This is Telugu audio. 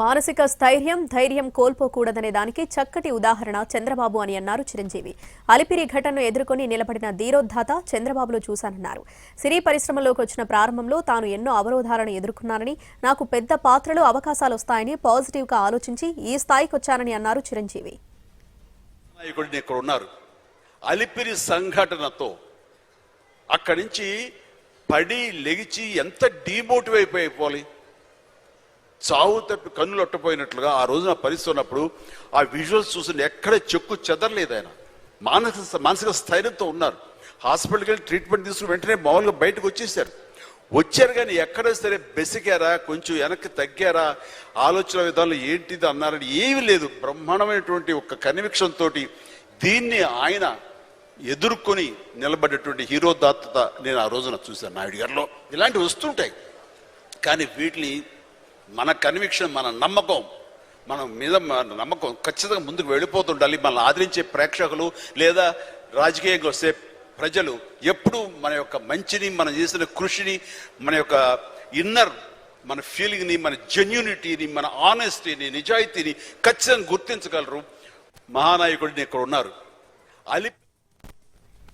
మానసిక స్థైర్యం ధైర్యం కోల్పోకూడదనే దానికి చక్కటి ఉదాహరణ చంద్రబాబు అని అన్నారు చిరంజీవి. అలిపిరి ఘటనను ఎదుర్కొని నిలబడిన ధీరోద్ధాత చంద్రబాబులో చూశానన్నారు. సినీ పరిశ్రమలోకి వచ్చిన ప్రారంభంలో తాను ఎన్నో అవరోధాలను ఎదుర్కొన్నానని నాకు పెద్ద పాత్రలు అవకాశాలు వస్తాయని పాజిటివ్గా ఆలోచించి ఈ స్థాయికి వచ్చానని అన్నారు చిరంజీవి. ఇక్కడ ఉన్నారు. అలిపిరి సంఘటనతో అక్కడి నుంచి పడి లెగిచి ఎంత డీమోటివ్ అయిపోయిపోవాలి చావు తట్టు కన్నులు అట్టపోయినట్లుగా ఆ రోజున పరిస్థితి ఉన్నప్పుడు ఆ విజువల్స్ చూసిన ఎక్కడ చెక్కు చెదరలేదు ఆయన. మానసిక మానసిక స్థైర్యంతో ఉన్నారు. హాస్పిటల్కి వెళ్ళి ట్రీట్మెంట్ తీసుకుని వెంటనే మామూలుగా బయటకు వచ్చేసారు వచ్చారు కానీ ఎక్కడ సరే బెసికారా కొంచెం వెనక్కి తగ్గారా ఆలోచన విధానం ఏంటిది అన్నారని ఏమీ లేదు. బ్రహ్మాండమైనటువంటి ఒక కన్విక్షన్ దీన్ని ఆయన ఎదుర్కొని నిలబడేటువంటి హీరోదాత్తత నేను ఆ రోజున చూశాను నాయుడు గారిలో. ఇలాంటివి వస్తుంటాయి. కానీ వీటిని మన కన్విక్షన్ మన నమ్మకం మనం మీద మన నమ్మకం ఖచ్చితంగా ముందుకు వెళ్ళిపోతుండాలి మనల్ని ఆదరించే ప్రేక్షకులు లేదా రాజకీయంగా వస్తే ప్రజలు ఎప్పుడు మన యొక్క మంచిని మనం చేసిన కృషిని మన యొక్క ఇన్నర్ మన ఫీలింగ్ని మన జెన్యూనిటీని మన ఆనెస్టీని నిజాయితీని ఖచ్చితంగా గుర్తించగలరు. మహానాయకుడిని ఇక్కడ ఉన్నారు. అలి